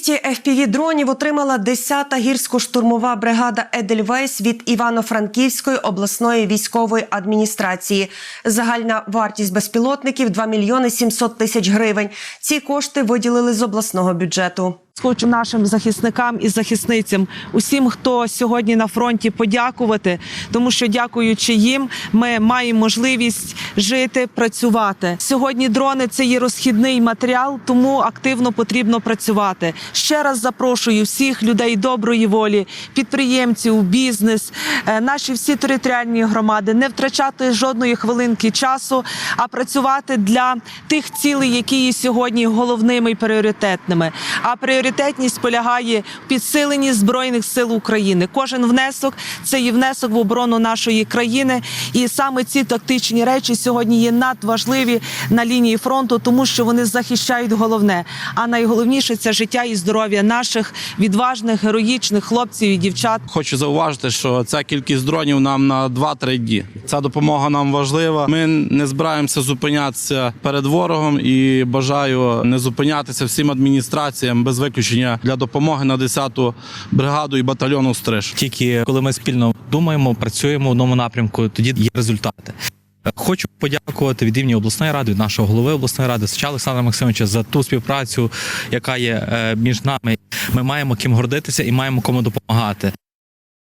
200 FPV-дронів отримала 10-та гірсько-штурмова бригада Едельвейс від Івано-Франківської обласної військової адміністрації. Загальна вартість безпілотників 2 мільйони 700 тисяч гривень. Ці кошти виділили з обласного бюджету. Хочу нашим захисникам і захисницям, усім, хто сьогодні на фронті, подякувати, тому що дякуючи їм, ми маємо можливість жити, працювати. Сьогодні дрони це є розхідний матеріал, тому активно потрібно працювати. Ще раз запрошую всіх людей доброї волі, підприємців, бізнес, е, наші всі територіальні громади не втрачати жодної хвилинки часу, а працювати для тих цілей, які є сьогодні головними і пріоритетними. А пріоритетність полягає в підсиленні збройних сил України. Кожен внесок це є внесок в оборону нашої країни, і саме ці тактичні речі сьогодні є надважливі на лінії фронту, тому що вони захищають головне. А найголовніше це життя і здоров'я наших відважних, героїчних хлопців і дівчат. Хочу зауважити, що ця кількість дронів нам на 2-3 дні. Ця допомога нам важлива. Ми не збираємося зупинятися перед ворогом і бажаю не зупинятися всім адміністраціям без виключення для допомоги на 10-ту бригаду і батальйону Стриж. Тільки коли ми спільно думаємо, працюємо в одному напрямку, тоді є результати. Хочу подякувати від імені обласної ради, від нашого голови обласної ради Сича Олександра Максимовича за ту співпрацю, яка є е, між нами. Ми маємо ким гордитися і маємо кому допомагати.